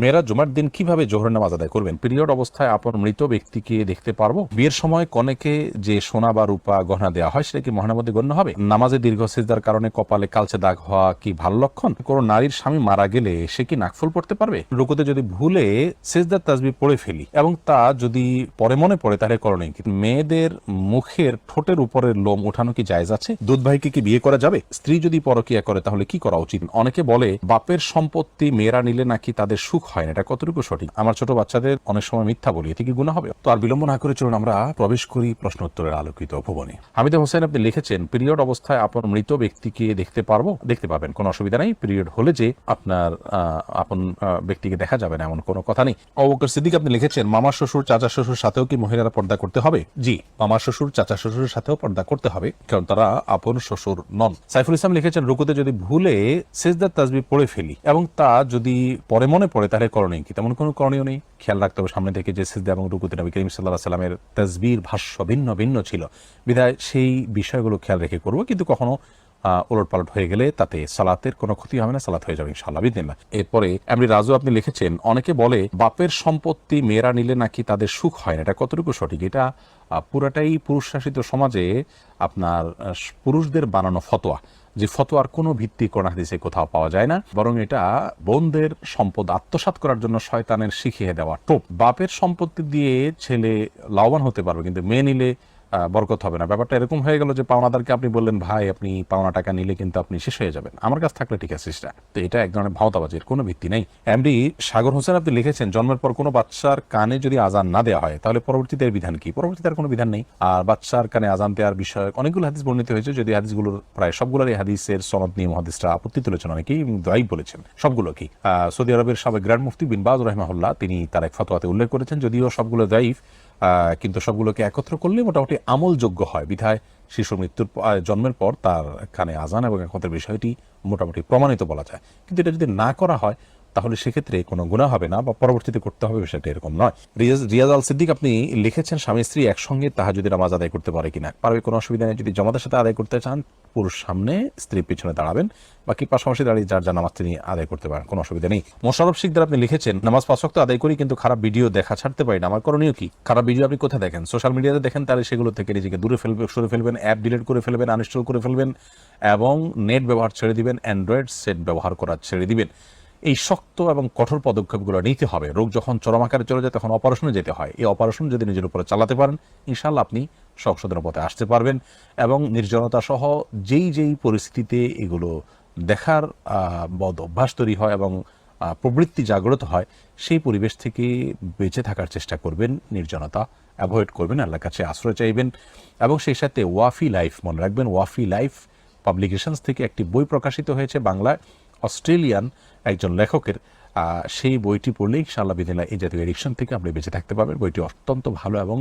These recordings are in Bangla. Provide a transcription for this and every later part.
মেয়েরা জুমার দিন কীভাবে জোহর নামাজ আদায় করবেন? পিরিয়ড অবস্থায় আপন মৃত ব্যক্তিকে দেখতে পারব। বিয়ের সময় কনেকে যে সোনা বা রূপা গহনা দেওয়া হয়, সেটা কি মধ্যে গণ্য হবে? নামাজে দীর্ঘ সিজদার কারণে কপালে কালচে দাগ হওয়া কি ভালো লক্ষণ? কোন নারীর স্বামী মারা গেলে সে কি নাকফুল পড়তে পারবে? রুকুতে যদি ভুলে সিজদার তাজবি পড়ে ফেলি এবং তা যদি পরে মনে পড়ে, তাহলে করণীয় কি? মেয়েদের মুখের ঠোঁটের উপরের লোম ওঠানো কি জায়েজ আছে? দুধ ভাইকে কি বিয়ে করা যাবে? স্ত্রী যদি পরকিয়া করে, তাহলে কি করা উচিত? অনেকে বলে, বাপের সম্পত্তি মেয়েরা নিলে নাকি তাদের সুখ হয় না, এটা কতটুকু সঠিক? আমার ছোট বাচ্চাদের অনেক সময় মিথ্যা বলি, এতে কি গুণা হবে? তো আর বিলম্ব না করে চলুন আমরা প্রবেশ করি প্রশ্ন উত্তরের আলোকিত ভবনে। হামিদা হোসেন, আপনি লিখেছেন, পিরিয়ড অবস্থায় আপন মৃত ব্যক্তিকে দেখতে পারব? দেখতে পাবেন, কোনো অসুবিধা নেই। পিরিয়ড হলে যে আপনার আপন ব্যক্তিকে দেখা যাবে না, এমন কোনো কথা নেই। অবকর সিদ্দিক, আপনি লিখেছেন মামা শ্বশুর চাচা শ্বশুর সাথেও কি মহিলারা পর্দা করতে হবে? জি মামা শ্বশুর চাচা শ্বশুরের সাথেও পর্দা করতে হবে, কারণ তারা আপন শ্বশুর নন। সাইফুল ইসলাম লিখেছেন, রুকুতে যদি ভুলে সেজদার তাজবি পড়ে ফেলি এবং তা যদি পরে মনে পড়ে তাহলে করণীয় কি? তেমন কোনো করণীয় নেই। খেয়াল রাখতে হবে, সামনে থেকে যে সিজদা এবং রুকুতে নবী করিম সাল্লাহ সাল্লামের তাজবির ভাষ্য ভিন্ন ভিন্ন ছিল। বিধায় সেই বিষয়গুলো খেয়াল রেখে করব, কিন্তু কখনো উলট পালট হয়ে গেলে তাতে সালাতের কোনো ক্ষতি হবে না, সালাত হয়ে যাবে ইনশাল্লাহ বিদিল্লাহ এরপরে এমনি রাজু আপনি লিখেছেন, অনেকে বলে বাপের সম্পত্তি মেয়েরা নিলে নাকি তাদের সুখ হয় না, এটা কতটুকু সঠিক? এটা পুরাটাই পুরুষ শাসিত সমাজে আপনার পুরুষদের বানানো ফতোয়া, যে ফতোয়ার কোনো ভিত্তি কোন হাদিসে কোথাও পাওয়া যায় না, বরং এটা বোনদের সম্পদ আত্মসাৎ করার জন্য শয়তানের শিখিয়ে দেওয়া টোপ। বাপের সম্পত্তি দিয়ে ছেলে লাভবান হতে পারবে, কিন্তু মেয়ে নিলে বরকত হবে না। ব্যাপারটা এরকম হয়ে গেল যে পাওনাদারকে আপনি বললেন ভাই আপনি পাওনা টাকা নিলে কিন্তু আপনি শেষ হয়ে যাবেন। আমার কাছে থাকলে ঠিক আছে সেটা। তো এটা এক ধরনের ভাওতাবাজির কোনো ভিত্তি নেই। এমডি সাগর হোসেন আপনি লিখেছেন জন্মের পর কোনো বাচ্চার কানে যদি আজান না দেওয়া হয় তাহলে পরবর্তীতে এর বিধান কি? পরবর্তীতে আর কোনো বিধান নেই। আর বাচ্চার কানে আজান দেওয়ার বিষয়ে অনেকগুলো হাদিস বর্ণিত হয়েছে যদি হাদিসগুলোর প্রায় সবগুলোর এই হাদিসের সনদ নিয়ে মহাদিসরা আপত্তি তুলেছেন অনেকেই দায়ী বলেছেন সবগুলো কি। সৌদি আরবের সাবেক গ্র্যান্ড মুফতি বিন বাজ রহমাহুল্লাহ তিনি তার এক ফতোয়াতে উল্লেখ করেছেন যদিও সবগুলো আহ, কিন্তু সবগুলোকে একত্র করলে মোটামুটি আমলযোগ্য হয়। বিধায় শিশু মৃত্যুর জন্মের পর তার কানে আজান এবং একত্রের বিষয়টি মোটামুটি প্রমাণিত বলা যায়। কিন্তু এটা যদি না করা হয় তাহলে সেক্ষেত্রে কোনো গুণা হবে না বা পরবর্তীতে করতে হবে বিষয়টা এরকম নয়। রিয়াজ রিয়াজ আল সিদ্দিক আপনি লিখেছেন স্বামী স্ত্রী একসঙ্গে তাহাজুদের নামাজ আদায় করতে পারে কিনা। পারবে কোনো অসুবিধা নেই, যদি জমাতের সাথে আদায় করতে চান, পুরুষ সামনে স্ত্রী পিছনে দাঁড়াবেন, বাকি পাশাপাশি দাঁড়িয়ে যার যা নামাজ তিনি আদায় করতে পারেন, কোনো অসুবিধা নেই। মোশারফ শিকদার আপনি লিখেছেন, নামাজ পাঁচ ওয়াক্ত আদায় করি কিন্তু খারাপ ভিডিও দেখা ছাড়তে পারি না, আমার করণীয় কি? খারাপ ভিডিও আপনি কোথায় দেখেন? সোশ্যাল মিডিয়াতে দেখেন, তাহলে সেগুলো থেকে নিজেকে দূরে ফেলবে, সরে ফেলবেন অ্যাপ ডিলিট করে ফেলবেন আনইনস্টল করে ফেলবেন, এবং নেট ব্যবহার ছেড়ে দিবেন অ্যান্ড্রয়েড সেট ব্যবহার করা ছেড়ে দিবেন। এই শক্ত এবং কঠোর পদক্ষেপগুলো নিতে হবে। রোগ যখন চরম আকারে চলে যায়, তখন অপারেশনে যেতে হয়। এই অপারেশন যদি নিজের উপরে চালাতে পারেন ইনশাল্লাহ আপনি সংশোধনের পথে আসতে পারবেন এবং নির্জনতা সহ যেই যেই পরিস্থিতিতে এগুলো দেখার বদ অভ্যাস তৈরি হয় এবং প্রবৃত্তি জাগ্রত হয়, সেই পরিবেশ থেকে বেঁচে থাকার চেষ্টা করবেন, নির্জনতা অ্যাভয়েড করবেন, আল্লাহর কাছে আশ্রয় চাইবেন এবং সেই সাথে ওয়াফি লাইফ মনে রাখবেন। ওয়াফি লাইফ পাবলিকেশনস থেকে একটি বই প্রকাশিত হয়েছে বাংলায়। অস্ট্রেলিয়ান একজন লেখকের সেই বইটি পড়লে ইনশাআল্লাহ বিদিনা এই জাতীয় এডিকশন থেকে আপনি বেঁচে থাকতে পারবেন। বইটি অত্যন্ত ভালো এবং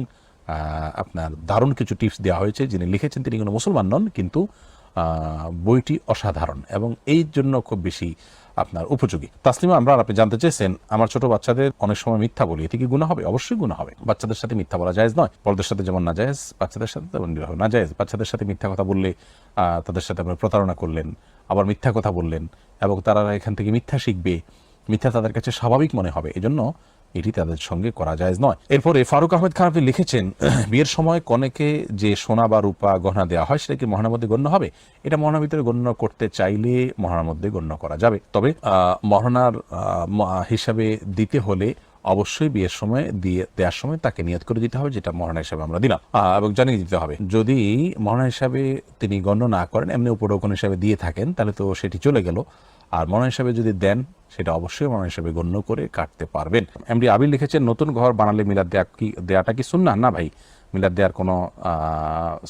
আপনার দারুণ কিছু টিপস দেওয়া হয়েছে। যিনি লিখেছেন তিনি কোনো মুসলমান নন, কিন্তু বইটি অসাধারণ এবং এই জন্য খুব বেশি আপনার উপযোগী। তাসলিমা, আমরা আপনি জানতে চেয়েছেন, আমার ছোট বাচ্চাদের অনেক সময় মিথ্যা বলি। এতে কি গুণা হবে? অবশ্যই গুণা হবে। বাচ্চাদের সাথে মিথ্যা বলা জায়েজ নয়। বড়দের সাথে যেমন না জায়েজ বাচ্চাদের সাথে তেমন না জায়েজ বাচ্চাদের সাথে মিথ্যা কথা বললে তাদের সাথে আপনি প্রতারণা করলেন আবার মিথ্যা কথা বললেন এবং তারা এখান থেকে মিথ্যা শিখবে। মিথ্যা তাদের কাছে স্বাভাবিক মনে হবে। এজন্য এটি তাদের সঙ্গে করা যায় নয়। এরপরে ফারুক আহমেদ খান আপনি লিখেছেন, বিয়ের সময় কনেকে যে সোনা বা রূপা গহনা দেওয়া হয়, সেটা কি মহানার মধ্যে গণ্য হবে? এটা মহানার ভিতরে গণ্য করতে চাইলে মহানার মধ্যে গণ্য করা যাবে। তবে মহানার হিসাবে দিতে হলে অবশ্যই বিয়ের সময় দিয়ে, দেওয়ার সময় তাকে নিয়ত করে দিতে হবে, যেটা মহানা হিসাবে আমরা দিলাম। এবং জানিয়ে দিতে হবে, যদি মহানা হিসাবে তিনি গণ্য না করেন, এমনি উপরোকন হিসাবে দিয়ে থাকেন, তাহলে তো সেটি চলে গেল। আর মনা হিসাবে যদি দেন, সেটা অবশ্যই মনা হিসাবে গণ্য করে কাটতে পারবেন। এমডি আবির লিখেছেন, নতুন ঘর বানালে মিলাদ দেয়া কি, দেয়াটা কি সুন্না? না ভাই, মিলাদ দেওয়ার কোনো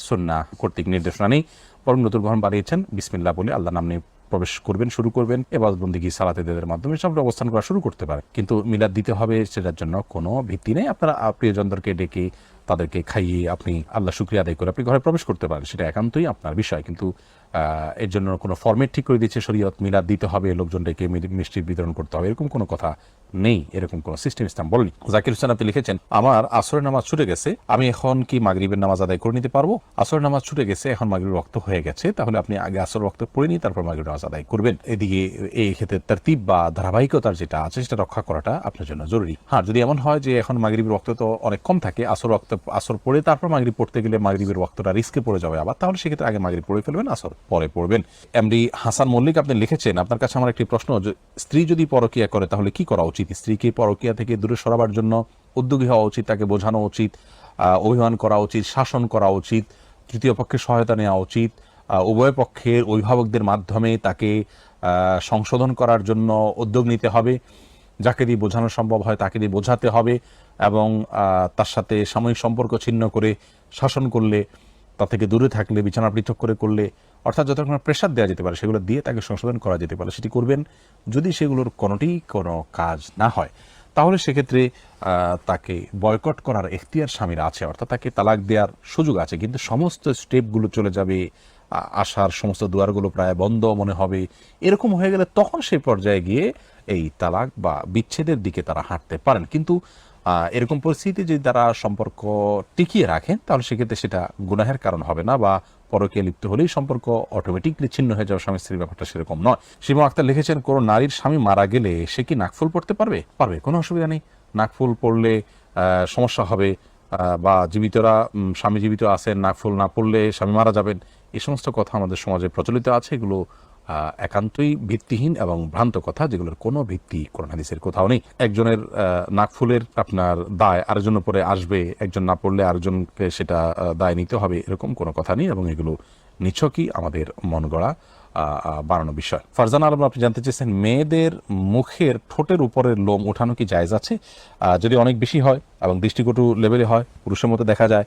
সুন্না কর্তৃক নির্দেশনা নেই। বরং নতুন ঘর বানিয়েছেন, বিসমিল্লাহ বলে আল্লাহ নাম নিয়ে প্রবেশ করবেন, শুরু করবেন এবার বন্দীগী সালাতে দেদের মাধ্যমে সব অবস্থান করা শুরু করতে পারে। কিন্তু মিলাদ দিতে হবে সেটার জন্য কোনো ভিত্তি নেই। আপনারা প্রিয়জনদেরকে ডেকে তাদেরকে খাইয়ে আপনি আল্লাহ শুক্রিয়া আদায় করে আপনি ঘরে প্রবেশ করতে পারেন, সেটা একান্তই আপনার বিষয়। কিন্তু এর জন্য কোনো ফর্মেট ঠিক করে দিচ্ছে, শরীয়ত মিলাদ দিতে হবে লোকজন ডেকে মিষ্টির বিতরণ করতে হবে, এরকম কোনো কথা নেই, এরকম কোনো সিস্টেম ইসলাম বলেনি। জাকির হোসেন আপনি লিখেছেন, আমার আসরের নামাজ ছুটে গেছে, আমি এখন কি মাগরিবের নামাজ আদায় করে নিতে পারব? আসরের নামাজ ছুটে গেছে, এখন মাগরিবের রক্ত হয়ে গেছে, তাহলে আপনি আগে আসর রক্ত পড়ে নিয়ে তারপর মাগরিবের নামাজ আদায় করবেন। এদিকে এই ক্ষেত্রে তার তারতিব বা ধারাবাহিকতার যেটা আছে, সেটা রক্ষা করাটা আপনার জন্য জরুরি। হ্যাঁ যদি এমন হয় যে এখন মাগরিবের রক্ত তো অনেক কম থাকে, আসর রক্ত আসর পড়ে তারপর মাগরিব পড়তে গেলে মাগরিবের রক্তটা রিস্কে পড়ে যাবে আবার। তাহলে সেক্ষেত্রে আগে মাগরিব পড়ে ফেলবেন, আসর পরে পড়বেন। এমডি হাসান মল্লিক আপনি লিখেছেন, আপনার কাছে আমার একটি প্রশ্ন স্ত্রী যদি পরকিয়া করে তাহলে কি করা উচিত? স্ত্রীকে পরকিয়া থেকে দূরে সরাবার জন্য উদ্যোগী হওয়া উচিত, তাকে বোঝানো উচিত অভিমান করা উচিত, শাসন করা উচিত, তৃতীয় পক্ষের সহায়তা নেওয়া উচিত উভয় পক্ষের অভিভাবকদের মাধ্যমে তাকে সংশোধন করার জন্য উদ্যোগ নিতে হবে, যাকে দিয়ে বোঝানো সম্ভব হয় তাকে দিয়ে বোঝাতে হবে। এবং তার সাথে সাময়িক সম্পর্ক ছিন্ন করে শাসন করলে, তা থেকে দূরে থাকলে, বিছানা পৃথক করে করলে, অর্থাৎ যত রকমের প্রেশার দেওয়া যেতে পারে, সেগুলো দিয়ে তাকে সংশোধন করা যেতে পারে, সেটি করবেন যদি সেগুলোর কোনোটি কোনো কাজ না হয়। তাহলে সেক্ষেত্রে তাকে বয়কট করার এখতিয়ার স্বামীর আছে, অর্থাৎ তাকে তালাক দেওয়ার সুযোগ আছে, কিন্তু সমস্ত স্টেপগুলো চলে যাবে আসার সমস্ত দুয়ারগুলো প্রায় বন্ধ মনে হবে। এরকম হয়ে গেলে তখন সেই পর্যায়ে গিয়ে এই তালাক বা বিচ্ছেদের দিকে তারা হাঁটতে পারেন। কিন্তু এরকম পরিস্থিতি যদি তারা সম্পর্ক টিকিয়ে রাখেন, তাহলে সেক্ষেত্রে সেটা গুনাহের কারণ হবে না বা পরকে লিপ্ত হলেই সম্পর্ক অটোমেটিকলি ছিন্ন হয়ে যাওয়া স্বামী স্ত্রীর ব্যাপারটা সেরকম নয়। সীমা আক্তার লিখেছেন, কোনো নারীর স্বামী মারা গেলে সে কি নাকফুল পড়তে পারবে? পারবে, কোনো অসুবিধা নেই। নাকফুল পড়লে সমস্যা হবে। বা জীবিতরা স্বামী জীবিত আছেন নাকফুল না পড়লে স্বামী মারা যাবেন। এই সমস্ত কথা আমাদের সমাজে প্রচলিত আছে, এগুলো একান্তই ভিত্তিহীন এবং ভ্রান্ত কথা, যেগুলোর কোনো ভিত্তি কোরআন হাদিসের কোথাও নেই। একজনের নাকফুলের আপনার দায়, আরেকজন উপরে আসবে, একজন না পড়লে আরেকজনকে সেটা দায় নিতে হবে, এরকম কোনো কথা নেই এবং এগুলো নিছকই আমাদের মন গড়া আহ, বিষয়। ফারজানা আলম আপনি জানতে চেয়েছেন মেয়েদের মুখের ঠোঁটের উপরের লোম ওঠানো কি জায়েজ আছে? যদি অনেক বেশি হয় এবং দৃষ্টিকটু লেভেলে হয় পুরুষের মতো দেখা যায়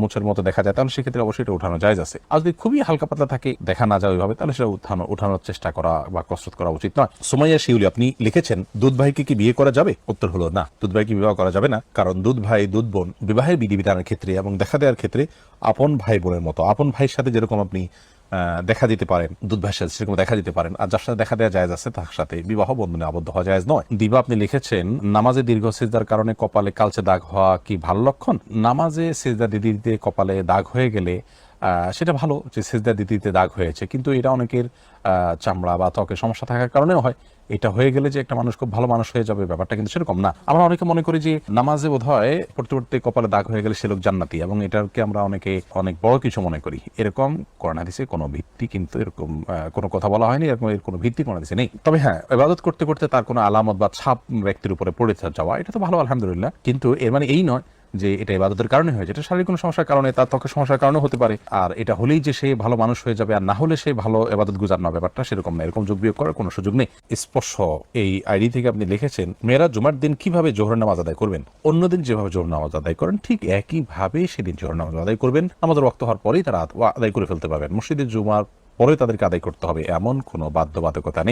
মুছের মতো দেখা যায় তাহলে সেক্ষেত্রে অবশ্যই এটা উঠানো জায়েজ আছে। আর যদি খুবই হালকা পাতলা থাকে দেখা না যায় ওইভাবে তাহলে সেটা উঠানো উঠানোর চেষ্টা করা বা কসরত করা উচিত নয়। সুমাইয়া শিউলি আপনি লিখেছেন দুধ ভাইকে কি বিয়ে করা যাবে? উত্তর হলো না দুধ ভাইকে বিবাহ করা যাবে না কারণ দুধ ভাই দুধ বোন বিবাহের বিধিবিধানের ক্ষেত্রে এবং দেখা দেওয়ার ক্ষেত্রে আপন ভাই বোনের মতো আপন ভাইয়ের সাথে যেরকম আপনি দেখা দিতে পারেন। দুধ সাথে সেরকম দেখা দিতে পারেন। আর যার সাথে দেখা দেওয়া যায় আছে, তার সাথে বিবাহ বন্ধনে আবদ্ধ হওয়া যায় নয়। দিবা, আপনি লিখেছেন, নামাজে দীর্ঘ সিজদার কারণে কপালে কালচে দাগ হওয়া কি ভালো লক্ষণ? নামাজে সিজদা দিদিতে দিতে কপালে দাগ হয়ে গেলে সেটা ভালো যে সিজদা দিতে দিতে দাগ হয়েছে। কিন্তু এটা অনেকের চামড়া বা ত্বকের সমস্যা থাকার কারণেও হয়। এটা হয়ে গেলে যে একটা মানুষ খুব ভালো মানুষ হয়ে যাবে ব্যাপারটা কিন্তু সেরকম না। আমরা অনেকে মনে করি যে নামাজে বোধ হয় পড়তে কপালে দাগ হয়ে গেলে সে লোক জান্নাতি এবং এটাকে আমরা অনেকে অনেক বড় কিছু মনে করি। এরকম কোরআন হাদিসে কোনো ভিত্তি কিন্তু এরকম কোনো কথা বলা হয়নি, এরকম এর কোনো ভিত্তি কোরআন হাদিসে নেই। তবে হ্যাঁ ইবাদত করতে করতে তার কোনো আলামত বা ছাপ ব্যক্তির উপরে পড়ে যাওয়া, এটা তো ভালো, আলহামদুলিল্লাহ। কিন্তু এর মানে এই নয় যে এটা ইবাদতের কারণে হয়েছে। এটা শারীরিক কোনো সমস্যার কারণে, তার ত্বকের সমস্যার কারণে হতে পারে। আর এটা হলেই যে সে ভালো মানুষ হয়ে যাবে আর না হলে সে ভালো এবাদত গুজার না, ব্যাপারটা সেরকম না। এরকম যোগ বিয়োগ করার কোনো সুযোগ নেই। স্পর্শ, এই আইডি থেকে আপনি লিখেছেন, মেয়েরা জুমার দিন কীভাবে জোহর নামাজ আদায় করবেন? অন্যদিন যেভাবে জোহর নামাজ আদায় করেন, ঠিক একইভাবে সেদিন জোহর নামাজ আদায় করবেন। আমাদের রক্ত হওয়ার পরেই তারা আদায় করে ফেলতে পারবেন। মসজিদের জুমার পরে তাদেরকে আদায় করতে হবে। এমন কোনো বাধ্যবাধকতা নেই।